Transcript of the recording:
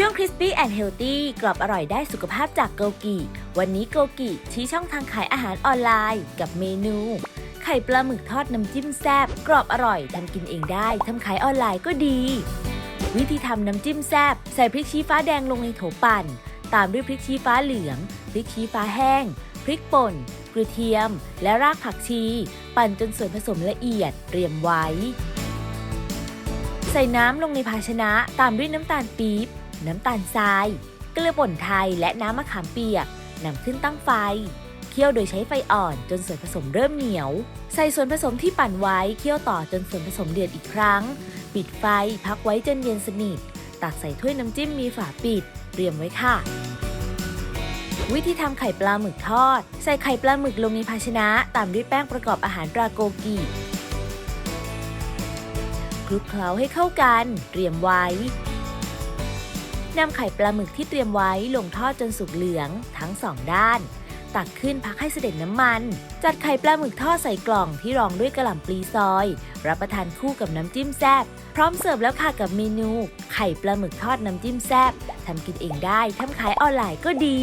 ช่วง Crispy and Healthy กรอบอร่อยได้สุขภาพจากโกกิวันนี้โกกิชี้ช่องทางขายอาหารออนไลน์ กับเมนู ไข่ปลาหมึกทอดน้ำจิ้มแซบกรอบอร่อยทำกินเองได้ทำขายออนไลน์ก็ดี วิธีทำน้ำจิ้มแซบใส่พริกชี้ฟ้าแดงลงในโถปั่น ตามด้วยพริกชี้ฟ้าเหลือง พริกชี้ฟ้าแห้ง พริกป่นกระเทียม และรากผักชี ปั่นจนส่วนผสมละเอียดเตรียมไว้ ใส่น้ำลงในภาชนะตามด้วยน้ำตาลปี๊บ น้ำตาลทรายเกลือป่นไทยและน้ำมะขามเปียกนำขึ้นตั้งไฟ เคี่ยวโดยใช้ไฟอ่อนจนส่วนผสมเริ่มเหนียว ใส่ส่วนผสมที่ปั่นไว้เคี่ยวต่อจนส่วนผสมเดือดอีกครั้ง ปิดไฟพักไว้จนเย็นสนิท ตักใส่ถ้วยน้ำจิ้มมีฝาปิด เตรียมไว้ค่ะ วิธีทำไข่ปลาหมึกทอด ใส่ไข่ปลาหมึกลงในภาชนะ ตามด้วยแป้งประกอบอาหารปลาโกกิคลุกเคล้าให้เข้ากัน เตรียมไว้ นำไข่ปลาหมึกที่เตรียมไว้ลงทอดจนสุกเหลืองทั้งสองด้าน ตักขึ้นพักให้เสด็จน้ำมัน จัดไข่ปลาหมึกทอดใส่กล่องที่รองด้วยกระหล่ำปลีซอย รับประทานคู่กับน้ำจิ้มแซ่บพร้อมเสิร์ฟแล้วค่ะกับเมนู ไข่ปลาหมึกทอดน้ำจิ้มแซ่บทำกินเองได้ทำขายออนไลน์ก็ดี